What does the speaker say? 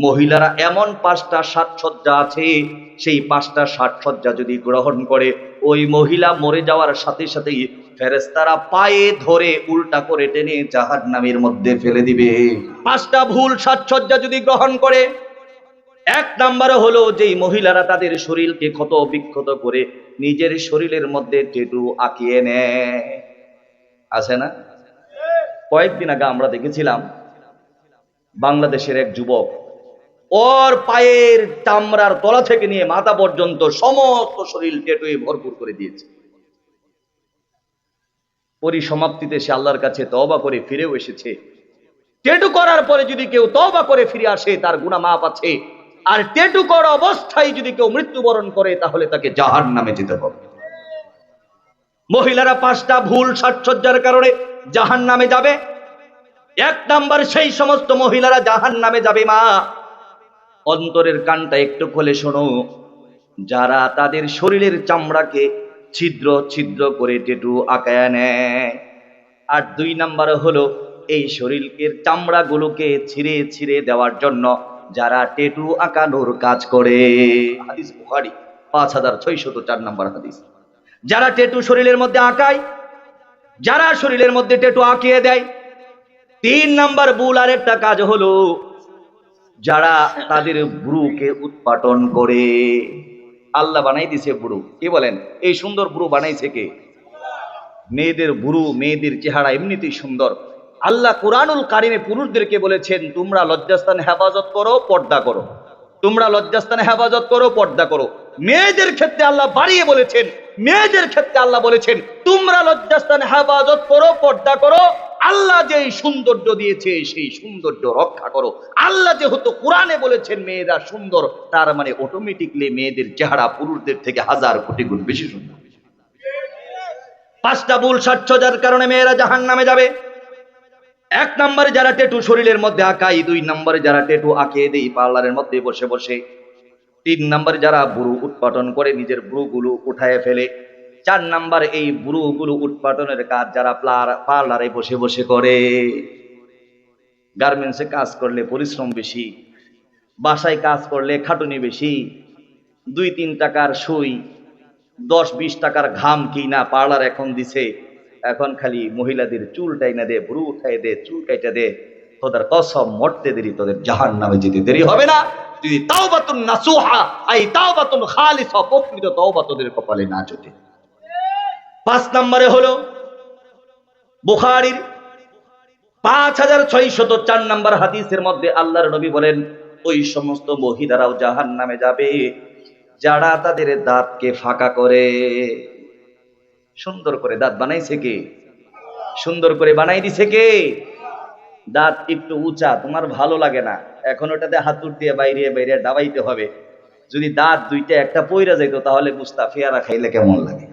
মহিলারা এমন পাঁচটা সাজসজ্জা আছে, সেই পাঁচটা সাজসজ্জা যদি গ্রহণ করে, ওই মহিলা মরে যাওয়ার সাথে সাথেই ফেরেস্তারা পায়ে ধরে উল্টা করে টেনে জাহাজ নামের মধ্যে ফেলে দিবে। পাঁচটা ভুল সাজসজ্জা যদি গ্রহণ করে, এক নাম্বার হলো যেই মহিলারা তাদের শরীরকে ক্ষত বিক্ষত করে নিজের শরীরের মধ্যে টেটু আঁকিয়ে নেয়। আছে না? কয়েকদিন আগে আমরা দেখেছিলাম, বাংলাদেশের এক যুবক ওর পায়ের চামড়ার তলা থেকে নিয়ে মাথা পর্যন্ত সমস্ত শরীর টেটুয়ে ভরপুর করে দিয়েছে। পরিসমাপ্তিতে সে আল্লাহর কাছে তওবা করে ফিরেও এসেছে। টেটু করার পরে যদি কেউ তওবা করে ফিরে আসে, তার গুণা মাপ আছে। আর টেটু করা অবস্থায় যদি কেউ মৃত্যুবরণ করে, তাহলে তাকে জাহান নামে যেতে হবে। মহিলারা পাঁচটা ভুল সাজসজ্জার কারণে জাহান নামে যাবে। এক নাম্বার, সেই সমস্ত মহিলারা জাহান নামে যাবে মা। অন্তরের কানটা একটু খুলে শোনো। যারা তাদের শরীরের চামড়াকে ছিদ্র ছিদ্র করে টেটু আঁকায় নেয়। আর দুই নাম্বার হলো, এই শরীরের চামড়াগুলোকে ছিঁড়ে ছিঁড়ে দেওয়ার জন্য যারা টেটু আঁকানোর কাজ করে। হাদিস বুখারি, পাঁচ হাজার ছয়শত চার নাম্বার হাদিস। যারা টেটু শরীরের মধ্যে আঁকায়, যারা শরীরের মধ্যে টেটু আঁকিয়ে দেয়, তিন নাম্বার ভুল আর একটা কাজ হলো যারা তাদের ব্রুকে উৎপাটন করে। আল্লাহ বানাই দিছে বুড়ু কি বলেন? এই সুন্দর বুড়ু বানাইছে কে? মেয়েদের বুড়ু মেয়েদের চেহারা এমনিতেই সুন্দর। আল্লাহ কোরআনুল কারিমে পুরুষদেরকে বলেছেন, তোমরা লজ্জাস্থান হেফাজত করো, পর্দা করো। তোমরা লজ্জাস্থানে হেফাজত করো, পর্দা করো। মেয়েদের ক্ষেত্রে আল্লাহ বাড়িয়ে বলেছেন, মেয়েদের ক্ষেত্রে আল্লাহ বলেছেন, তোমরা লজ্জাস্থানে হেফাজত করো, পর্দা করো আল্লাহ যে সৌন্দর্য দিয়েছে, সেই সৌন্দর্য রক্ষা করো। আল্লাহ যেহেতু কোরআনে বলেছেন, মেয়েরা সুন্দর, তার মানে অটোমেটিকলি মেয়েদের চেহারা পুরুষদের থেকে হাজার কোটি গুণ বেশি সুন্দর। পাঁচটা ভুল সাচ্ছজার কারণে মেয়েরা জাহান নামে যাবে। এক নম্বরে যারা টেটু শরীরের মধ্যে আঁকাই দুই নম্বরে যারা টেটু আঁকিয়ে দেই পার্লারের মধ্যে বসে বসে। তিন নম্বরে যারা বুড়ু উৎপাদন করে, নিজের বুড়ুগুলো উঠায় ফেলে। চার নাম্বার এই বুড়ুগুলো উৎপাদনের কাজ যারা পার্লারে বসে বসে করে। গার্মেন্টসে কাজ করলে পরিশ্রম বেশি, বাসায় কাজ করলে খাটুনি বেশি, দুই তিন টাকার সুই, দশ বিশ টাকার ঘাম কি না পার্লার এখন দিছে, এখন খালি মহিলাদের চুল টাইনা দে ভ্রু উঠাই দে, চুল কাইটা দে, তোদের কসম মরতে দেরি, তোদের জাহান নামে যেতে দেরি হবে না। যদি তাও বাতুন নাসুহা, আই বাতুন খালিস, প্রকৃত তাও তোদের কপালে না জোটে। পাঁচ নম্বরে হলো বুখারির পাঁচ হাজার ছয়শত চার নম্বর হাদিসের মধ্যে আল্লাহর নবী বলেন, ওই সমস্ত মহিলারাও জাহান নামে যাবে, যারা তাদের দাঁতকে ফাঁকা করে। সুন্দর করে দাঁত বানাইছে কে? সুন্দর করে বানাই দিছে কে? দাঁত একটু উঁচা, তোমার ভালো লাগে না। এখন ওটাতে হাতুর দিয়ে বাইরে বাইরে ডাবাইতে হবে। যদি দাঁত দুইটা একটা পইরা যাইতো, তাহলে বুঝতা ফেয়ারা খাইলে কেমন লাগে?